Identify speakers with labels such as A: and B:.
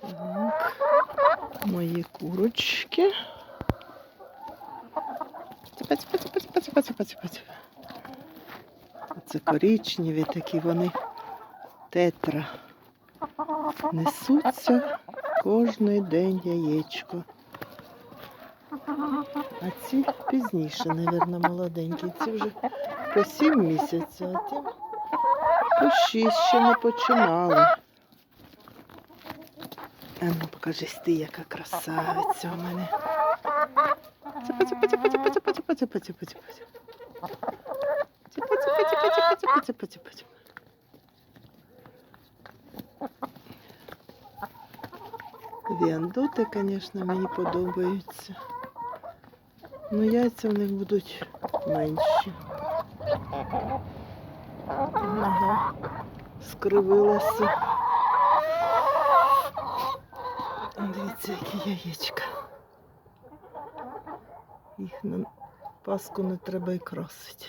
A: Так, мої курочки. Ціпа, ціпа. Оце коричневі такі вони тетра. Несуться кожний день яєчко. А ці пізніше, мабуть, молоденькі. Ці вже по сім місяців, а ті по шість ще не починали. А ну, покажись ти, яка красавиця у мене. Віандоти, звісно, мені подобаються. Ну яйця в них будуть менші. Ага, скривилася. Дивіться, які яєчка. Їх на Паску не треба і красити.